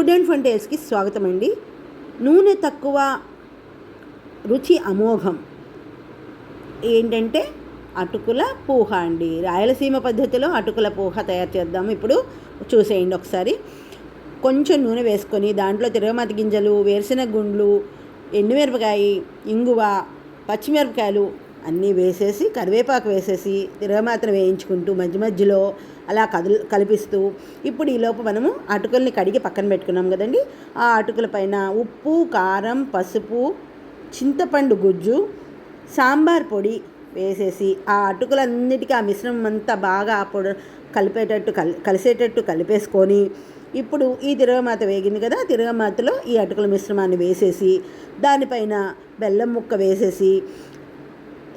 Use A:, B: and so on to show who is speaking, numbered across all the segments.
A: Food and ఫంటేస్కి స్వాగతం అండి నూనె తక్కువ రుచి అమోఘం. ఏంటంటే అటుకుల పూహ అండి. రాయలసీమ పద్ధతిలో అటుకుల పూహ తయారు చేద్దాం. ఇప్పుడు చూసేయండి ఒకసారి. కొంచెం నూనె వేసుకొని దాంట్లో తిరగమాత గింజలు వేరుశెనగ గుండ్లు ఎండుమిరపకాయ ఇంగువ పచ్చిమిరపకాయలు అన్నీ వేసేసి కరివేపాకు వేసేసి తిరగమాతను వేయించుకుంటూ మధ్య మధ్యలో అలా కదులు కలిపిస్తూ ఇప్పుడు ఈలోపు మనము అటుకుల్ని కడిగి పక్కన పెట్టుకున్నాం కదండి. ఆ అటుకుల పైన ఉప్పు కారం పసుపు చింతపండు గుజ్జు సాంబార్ పొడి వేసేసి ఆ అటుకులన్నిటికీ ఆ మిశ్రమం అంతా బాగా ఆ పొడి కలిపేటట్టు కలి కలిసేటట్టు కలిపేసుకొని ఇప్పుడు ఈ తిరగమాత వేగింది కదా తిరగమాతలో ఈ అటుకుల మిశ్రమాన్ని వేసేసి దానిపైన బెల్లం ముక్క వేసేసి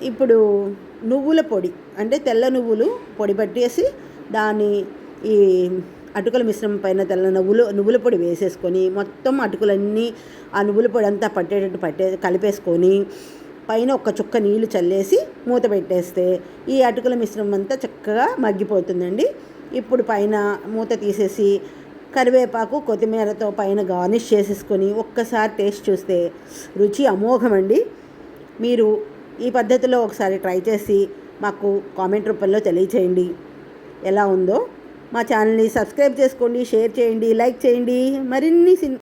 A: ఇప్పుడు నువ్వుల పొడి అంటే తెల్ల నువ్వులు పొడి పట్టేసి దాన్ని ఈ అటుకుల మిశ్రమం పైన తెల్ల నువ్వులు నువ్వుల పొడి వేసేసుకొని మొత్తం అటుకులన్నీ ఆ నువ్వుల పొడి అంతా పట్టేటట్టు పట్టే కలిపేసుకొని పైన ఒక చుక్క నీళ్ళు చల్లేసి మూత పెట్టేస్తే ఈ అటుకుల మిశ్రమం అంతా చక్కగా మగ్గిపోతుందండి. ఇప్పుడు పైన మూత తీసేసి కరివేపాకు కొత్తిమీరతో పైన గార్నిష్ చేసేసుకొని ఒక్కసారి టేస్ట్ చూస్తే రుచి అమోఘమండి. మీరు ఈ పద్ధతిలో ఒకసారి ట్రై చేసి మాకు కామెంట్ రూపంలో తెలియచేయండి. ఎలా ఉందో మా ఛానల్ని సబ్స్క్రైబ్ చేసుకోండి షేర్ చేయండి లైక్ చేయండి. మరిన్ని సిన్